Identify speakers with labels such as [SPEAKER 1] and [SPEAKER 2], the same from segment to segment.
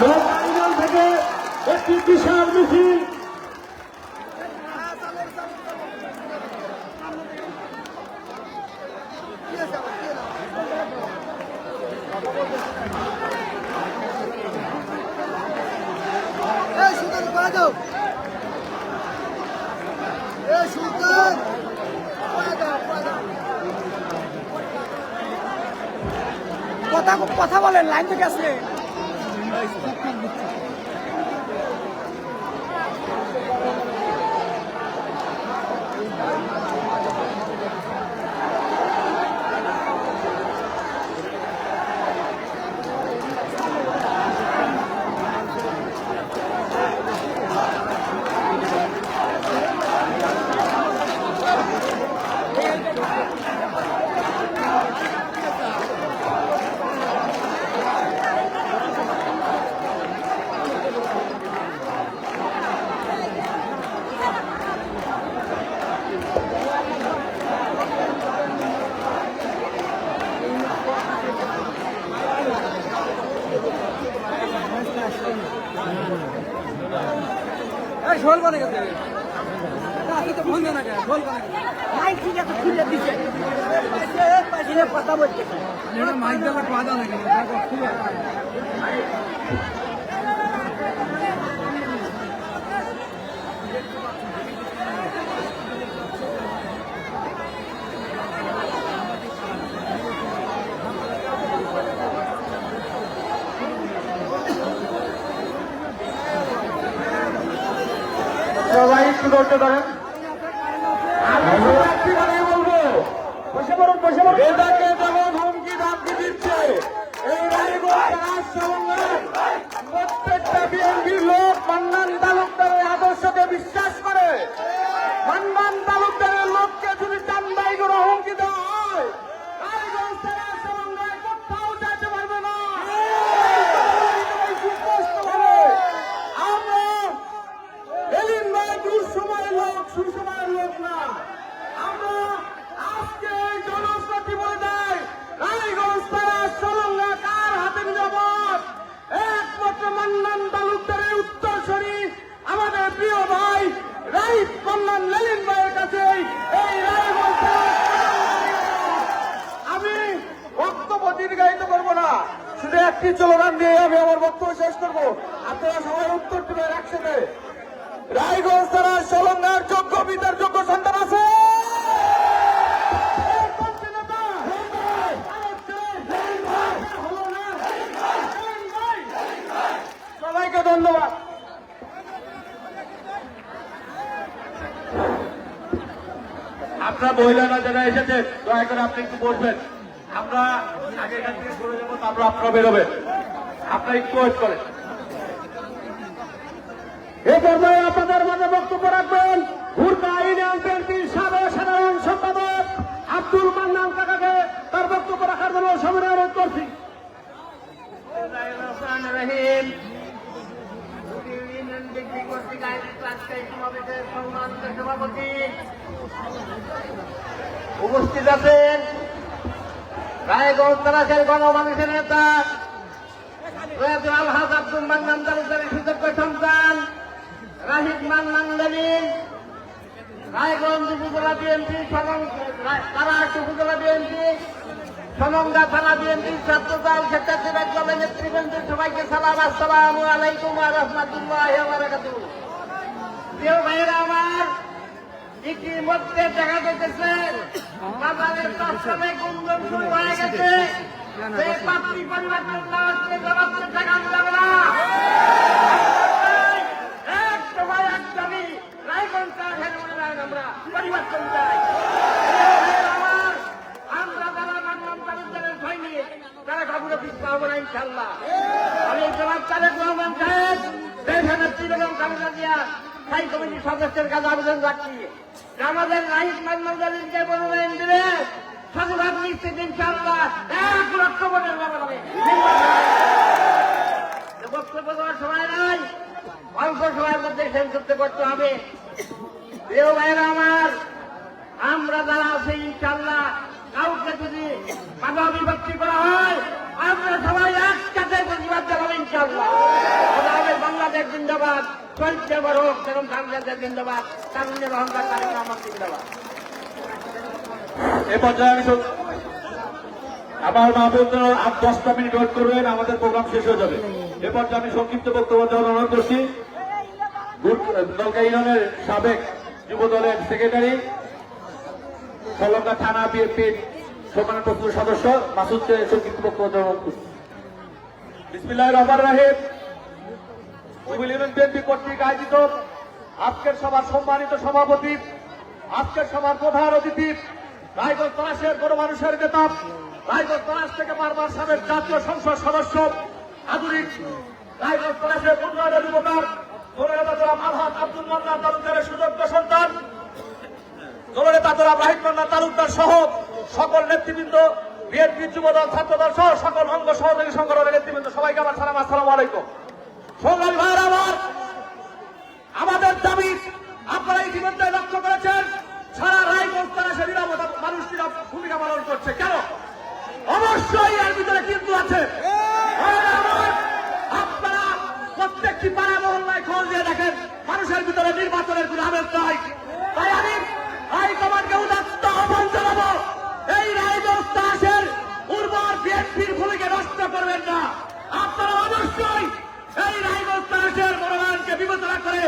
[SPEAKER 1] লোকজন থেকে একটি বিশাল মিছিল।
[SPEAKER 2] কথা কথা বলেন লাইন থেকে আসলে এই ঝোল কোনে গেছে আজকে তো বন্ধ না কেন ঝোল কোনে গেছে
[SPEAKER 3] মাইক ঠিক আছে খুলে দিছে পাশে কথা
[SPEAKER 2] খুলে
[SPEAKER 1] সবাই একটু ধৈর্য ধরেন আমি একটি কথাই বলব বসে পড়ুন বসে পড়ুন। এটাকে যেমন হুমকি প্রত্যেকটা বিএনপির লোক মান্নান তালুকদারের আদর্শকে বিশ্বাস করে। মান্নান একটি স্লোগান দিয়ে আমি আমার বক্তব্য শেষ করব। আপনারা সবাই উত্তর দেবেন একসাথে। রায়গঞ্জ তারা সলঙ্গার যোগ্য বিদার যোগ্য সন্তান আছে। সবাইকে ধন্যবাদ। আপনার মহিলারা যারা এসেছে, দয়া করে আপনি একটু বসবেন। আমরা আগে এখান থেকে সরে যাব তারপর আপনারা বেরোবেন আপনারা একটু ওয়েট করেন। এ পর্যায়ে আপনাদের মাঝে বক্তব্য রাখবেন হুরকা ইউনিয়ন বিএনপির সাবেক সাধারণ সম্পাদক আব্দুল মান্নান কাকাকে। তার বক্তব্য রাখার জন্য সময় অনুরোধ করছি
[SPEAKER 4] রহিম। ইউনিয়ন ডিগ্রি কর্তৃক আয়োজিত আজকের সমাবেশের সম্মানিত সভাপতি উপস্থিত আছেন রায়গঞ্জ তালাশের গণমানুষের নেতা আলহাজ আব্দুল মান্নান তালুকদারের সুযোগ্য সন্তান রাহিদ মান্নান লেনিন রায়গঞ্জ উপজেলা বিএনপি তারা উপজেলা বিএনপি সমঙ্গা থানা বিএনপির ছাত্র দল ক্ষেত্রে দলের নেতৃবৃন্দের সবাইকে সালাম, আসসালামু আলাইকুম রাহমাতুল্লাহি প্রিয় ভাইয়েরা আমার ইতিমধ্যে দেখা যেতেছে বাজারের তৎসবে গুঞ্জন শুরু হয়ে গেছে। যে পাত্রী পরিবর্তন না হচ্ছে জবাবকে যাবে না। শেষ করতে করতে হবে। প্রিয় ভাইয়েরা আমার, আমরা যারা আছি ইনশাল্লাহ কাউকে যদি বাধা বিভক্তি করা হয়, আমরা সবাই একসাথে প্রতিবাদ জানাব ইনশাল্লাহ বাংলাদেশ জিন্দাবাদ বড় বাংলাদেশ জিন্দাবাদ আমার জিন্দাবাদ।
[SPEAKER 1] এ পর্যায়ে আমি আমার আট দশটা মিনিট ওয়েট করবেন, আমাদের প্রোগ্রাম শেষ হয়ে যাবে। এ পর্যায়ে আমি সংক্ষিপ্ত বক্তব্য দেওয়ার অনুরোধ করছি। নলকা ইউনিয়নের সাবেক যুব দলের সেক্রেটারি সলঙ্গা থানা বিএনপির সম্মানিত সদস্য মাসুদকে সংক্ষিপ্ত বক্তব্য বিসমিল্লাহ রহমান রাহিম। সিভিল ইউনিয়ন বিএনপি কর্তৃক আয়োজিত আজকের সভার সম্মানিত সভাপতি, আজকের সভার প্রধান অতিথি, রায়গঞ্জ তলাশের কোনো মানুষের নেতা, রায়গঞ্জ তলাশ থেকে বারবার সাবেক জাতীয় সংসদ সদস্য, আধুনিক রায়গঞ্জ তলাশের উন্নয়নের উপকার জননেতা জনাব আলহাদ আব্দুল মান্না তালুকদারের সুযোগ্য সন্তান। জননেতা জনাব রাহিদ মান্না তালুকদার সহ সকল নেতৃবৃন্দ, বিএনপি যুবদল, ছাত্রদল সহ সকল অঙ্গ সহযোগী সংগঠনের নেতৃবৃন্দ, সবাইকে আমার সালাম, আসসালামু আলাইকুম। সংগ্রামী ভাইয়ের আমার, আমাদের দাবি, আপনারা ইতিমধ্যে লক্ষ্য করেছেন, সারা রায়গঞ্জ তারা সে নিরাপত্তা মানুষ ভূমিকা পালন করছে। কেন? অবশ্যই এর ভিতরে কিন্তু আছে। প্রত্যেকটি পাড়া মহল্লায় খোঁজ দিয়ে দেখেন, মানুষের ভিতরে নির্বাচনের কোন আবেগ নাই। তাই আমি হাইকমান্ডকে উদাত্ত আহ্বান জানাব, এই রায়গঞ্জ তাসের উর্বর বিএনপির ভূমিকা নষ্ট করবেন না। আপনারা অবশ্যই এই রায়গঞ্জ তাসের মনোনয়নকে বিবেচনা করে।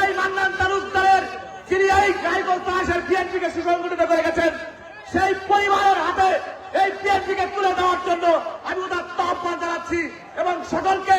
[SPEAKER 1] এই মান্নান তালুকদারের যিনি এই রায়গঞ্জ তাসের বিএনপিকে সুসংগঠিত করে গেছেন, সেই পরিবারের হাতে এই বিএনপিকে তুলে দেওয়ার জন্য আমি উদাত্ত আহ্বান জানাচ্ছি এবং সকলকে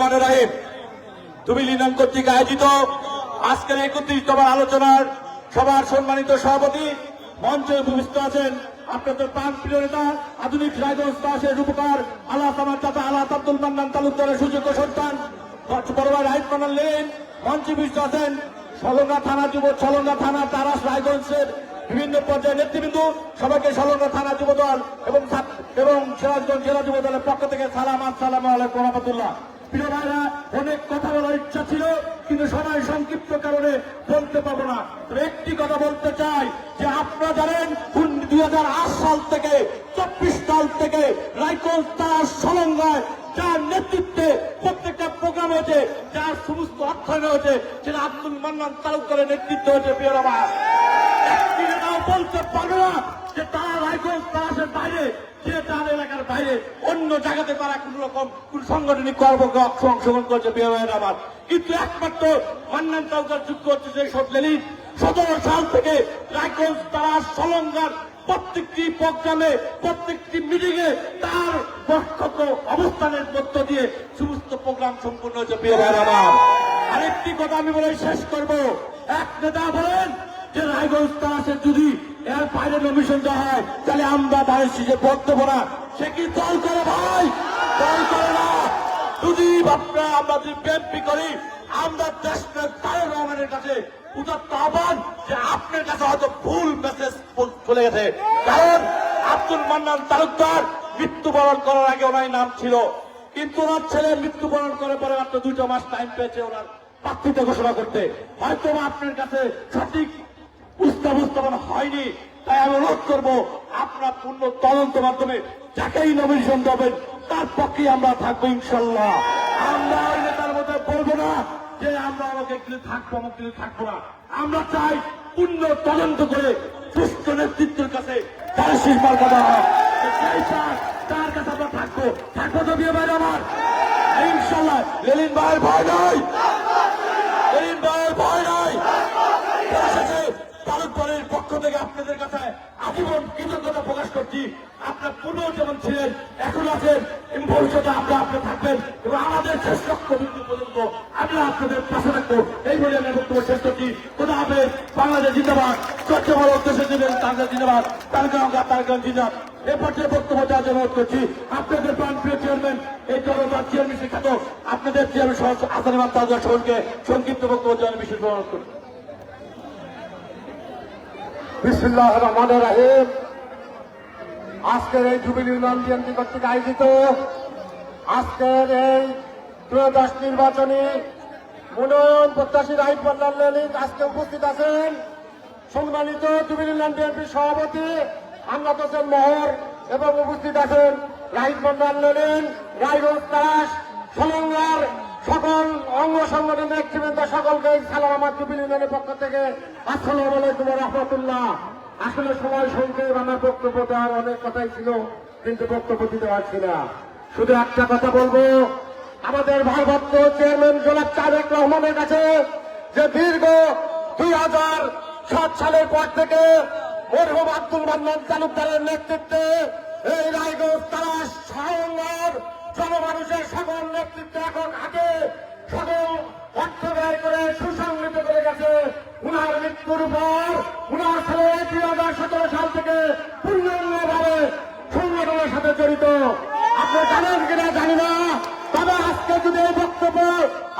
[SPEAKER 1] রহমান
[SPEAKER 5] রাহিম, তুমি লিনাম কর্তৃক আয়োজিত আজকের একত্রিশতম আলোচনার সবার সম্মানিত সভাপতি, মঞ্চে উপবিষ্ট আছেন আপনাদের প্রাণ প্রিয় নেতা, আধুনিক রায়গঞ্জ রূপকার আল্লাহ আমার চাচা আল্লাহ আব্দুল মান্নান তালুকদারের সুযোগ্য সন্তান বড় ভাই রাহিদ মান্নান লেন, মঞ্চে উপবিষ্ট আছেন সলঙ্গা থানা যুব, সলঙ্গা থানা তারাস রায়গঞ্জের বিভিন্ন পর্যায়ের নেতৃবৃন্দ, সবাইকে সলঙ্গা থানা যুবদল এবং এবং সিরাজগঞ্জ জেলা যুবদলের পক্ষ থেকে সালাম আসসালাম আলাইকুম রহমতুল্লাহ। প্রিয় ভাইরা, অনেক কথা বলার ইচ্ছা ছিল, কিন্তু সময় সংক্ষিপ্ত কারণে বলতে পারব না। তবে একটি কথা বলতে চাই, যে আপনারা জানেন দুই সাল থেকে, চব্বিশ সাল থেকে রাইকল তার সলঙ্গায় যার নেতৃত্বে প্রত্যেকটা প্রোগ্রাম হয়েছে, যার সমস্ত অর্থায়ন হয়েছে, সেটা আব্দুল মান্নান তালুকদারের নেতৃত্ব হয়েছে, প্রিয় বলতে পারবে না, যে তারা রায়গঞ্জ তারাসের বাইরে যে তার এলাকার বাইরে অন্য জায়গাতে তারা কোন রকম কোন সাংগঠনিক কর্মকে অংশগ্রহণ করছে কিন্তু একমাত্র যুক্ত হচ্ছে সেই সতেরো সাল থেকে তারা সলঙ্গার প্রত্যেকটি প্রোগ্রামে, প্রত্যেকটি মিটিং এ তার বক্ষত অবস্থানের মধ্য দিয়ে সমস্ত প্রোগ্রাম সম্পূর্ণ হচ্ছে প্রিয় ভাইয়ের আমার আরেকটি কথা আমি বলে শেষ করব। এক নেতা বলেন যে রায়গঞ্জ তারাসের যদি এর বাইরে নমিশন হয়, তাহলে আমরা সে কি দল করে ভাই? দল করে না। যদি আমরা যদি করি, আমরা দেশের রহমানের কাছে উদাত্ত আহ্বান যে আপনার কাছে হয়তো ভুল মেসেজ চলে গেছে। কারণ আব্দুল মান্নান তালুকদার মৃত্যুবরণ করার আগে ওনার নাম ছিল। কিন্তু ওনার ছেলে মৃত্যুবরণ করে পরে মাত্র দুটো মাস টাইম পেয়েছে ওনার প্রার্থিতা ঘোষণা করতে। হয়তো আপনার কাছে সঠিক উপস্থাপন হয়নি, তাই আমি অনুরোধ করব, আপনার পূর্ণ তদন্ত মাধ্যমে যাকেই নমিনেশন দেবেন, তার পক্ষে আমরা থাকব ইনশাল্লাহ। আমরা নেতার মধ্যে বলব না যে আমরা আমাকে গেলে থাকব, আমাকে গেলে থাকব না। আমরা চাই পূর্ণ তদন্ত করে সুস্থ নেতৃত্বের কাছে তার শিল্পার কথা তার কাছে আমরা থাকব। থাকব তো বিয়ে বাইরে আমার। ইনশাল্লাহ লেলিন ভাইয়ের ভয় নাই লেলিন ভাইয়ের ভয় নাই পরিশেষে তালুকদারের পক্ষ থেকে আপনাদের কাছে আজীবন কৃতজ্ঞতা প্রকাশ করছি। আপনার পুনঃ যেমন ছিলেন, এখন আছেন, এবং ভবিষ্যতে আমরা আপনি থাকবেন, এবং আমাদের শেষ লক্ষ্য বিন্দু পর্যন্ত আমরা আপনাদের পাশে থাকব। এই বলে আমি বক্তব্য শেষ করছি। কোথা হবে বাংলাদেশ জিন্দাবাদ। স্বচ্ছ ভালো উদ্দেশ্যে দিবেন তাদের জিন্দাবাদ। তারকা তারকা জিন্দাবাদ। এ পর্যায়ে বক্তব্য দেওয়ার জন্য করছি, আপনাদের প্রাণ প্রিয় চেয়ারম্যান এই জনতা চেয়ারম্যান শিক্ষাত আপনাদের চেয়ারম্যান সহ আসানিমান তাজা সরকে সংক্ষিপ্ত বক্তব্য দেওয়ার বিশেষ অনুরোধ করছি।
[SPEAKER 1] বিসমুল্লাহ রহমান রাহিম। আজকের এই জুবিলি ইউনিয়ন বিএনপি কর্তৃক আয়োজিত, আজকের এই ত্রয়োদশ নির্বাচনী মনোনয়ন প্রত্যাশী রাহিব মোল্লাল লেলিক আজকে উপস্থিত আছেন সম্মানিত জুবিলি ইউনিয়ন বিএনপির সভাপতি আমনাত হোসেন মোহর এবং উপস্থিত আছেন রাহিব মোল্লাল লেলিন, রায়গঞ্জ তারাস সমঙ্গার সকল অঙ্গ সংগঠনের নেতৃবৃন্দ সকলকে সালাম আমার জুবিলি পক্ষ থেকে আসসালামু আলাইকুম রহমতুল্লাহ। আসলে সময় সংক্ষেপ আমার বক্তব্য দেওয়ার অনেক কথাই ছিল, কিন্তু বক্তব্য দিতে পারছি না। শুধু একটা কথা বলব, আমাদের ভারপ্রাপ্ত চেয়ারম্যান জনাব তারেক রহমানের কাছে যে দীর্ঘ দুই হাজার সাত সালের পর থেকে মরহুম আব্দুল মান্নান তালুকদারের নেতৃত্বে এই রায়গঞ্জ তারাস সাহঙ্গর জনমানুষের সকল নেতৃত্ব এখন আগে সকল অর্থ ব্যয় করে সুসংগঠিত করে গেছে। উনার মৃত্যুর পর উনার ছেলে দুই হাজার সতেরো সাল থেকে পূর্ণাঙ্গভাবে সংগঠনের সাথে জড়িত। আপনি জানেন কিনা জানি না। তবে আজকে যদি এই বক্তব্য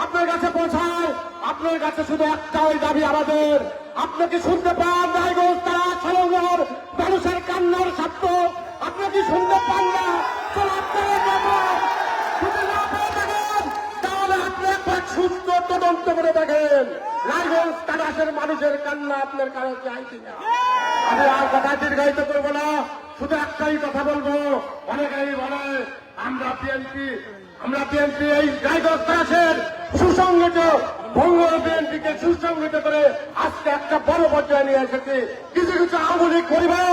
[SPEAKER 1] আপনার কাছে পৌঁছায়, আপনার কাছে শুধু একটাই দাবি আমাদের। আপনি কি শুনতে পান রায়গঞ্জ তারা সরঙ্গর মানুষের কান্নার শব্দ আপনি কি শুনতে পান না? তদন্ত করে দেখেন। রায়গঞ্জ তারাসের মানুষের কান্না আপনার কাছে চাই কিনা আমি আর কথা দীর্ঘায়িত করব না, শুধু একটাই কথা বলব। অনেকেই বলে, আমরা বিএনপি আমরা বিএনপি এই রায়গঞ্জ তারাসের সুসংগঠিত, ভঙ্গ বিএনপিকে সুসংগঠিত করে আজকে একটা বড় পর্যায়ে নিয়ে এসেছি। কিছু কিছু আওয়ামী লীগ পরিবার